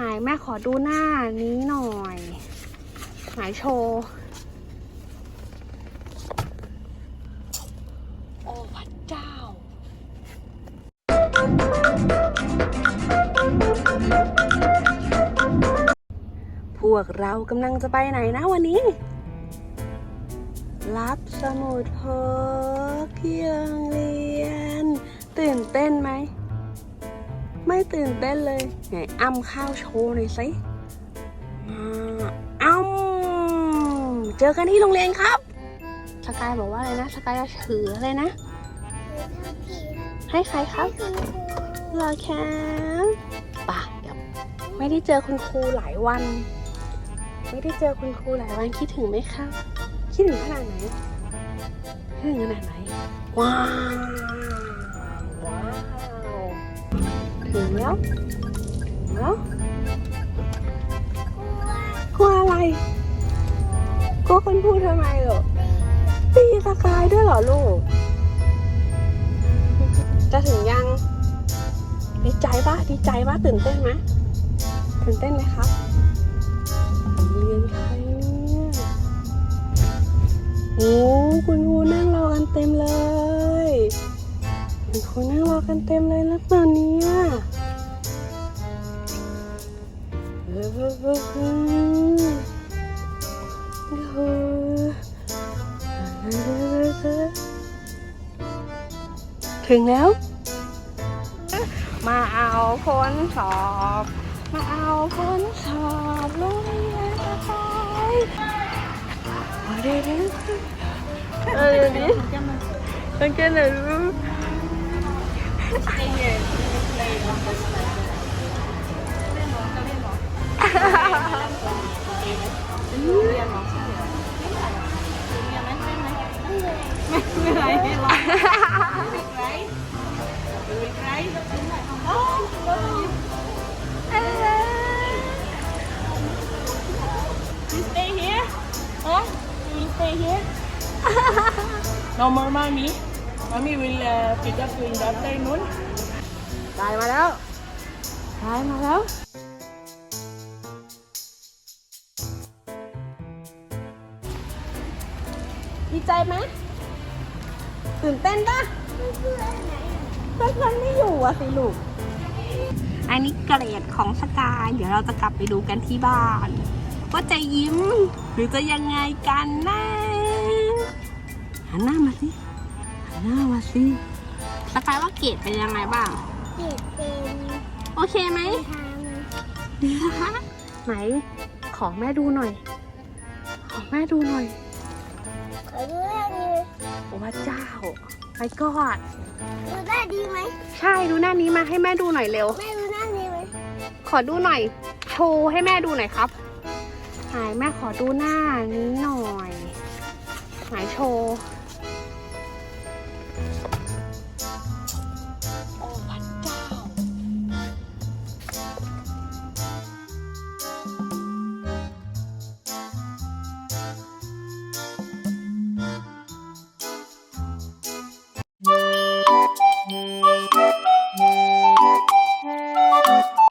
ไหนแม่ขอดูหน้านี้หน่อยไหนโชว์โอ้พระเจ้า พวกเรากำลังจะไปไหนนะวันนี้รับสมุดพกที่โรงเรียน ตื่นเต้นไหม ไม่ตื่นเต้นเลยไหนอ้ำข้าวโชว์หน่อยสิมาอ้ำเจอกันที่โรงเรียนครับ สกายบอกว่าอะไรนะ สกายจะถืออะไรนะ ให้ใครครับรอแคมป่ะเดี๋ยวไม่ได้เจอคุณครูหลายวัน ไม่ได้เจอคุณครูหลายวันคิดถึงไหมครับคิดถึงขนาดไหนคิดถึงขนาดไหน ว้าว ว้าวถึงแล้วแล้วกลัวอะไรกลัวคนพูดทำไมเหรอตีสกายด้วยเหรอลูก จะถึงยัง ดีใจปะดีใจปะตื่นเต้นไหมตื่นเต้นไหมครับเรียนใครเนี่ยโอ้คุณครูนั่งรอกันเต็มเลยคุณครูนั่งรอกันเต็มเลยแล้วตอนนี้ ถึงแล้ว มาเอาผลสอบ มาเอาผลสอบโรงเรียนสกายเอาเดี๋ยวดิเออเดี๋ยว ดิมันแค่ไหนรู้ You stay here? Huh? You will stay here? no more mommy. Mommy will uh, pick up you in the afternoon. ตายมาแล้วตายมาแล้ว ดีใจไหมตื่นเต้นปะเพื่อนๆไม่อยู่อะสิลูก อันนี้เกรดของสกาย เดี๋ยวเราจะกลับไปดูกันที่บ้าน ว่าจะยิ้ม หรือจะยังไงกันนะหันหน้ามาสิหันหน้ามาสิสกายว่าเกรดเป็นยังไงบ้าง เก็บเป็นโอเคไหมทางไหน ขอแม่ดูหน่อย ขอแม่ดูหน่อยขอ ดูหน้าดีไหมโอ้พระเจ้าไปกอดดูหน้าดีไหมใช่ดูหน้านี้มาให้แม่ดูหน่อยเร็ว แม่ดูหน้าดีไหมขอดูหน่อย โชว์ให้แม่ดูหน่อยครับไหนแม่ขอดูหน้านี้หน่อยไหนโชว์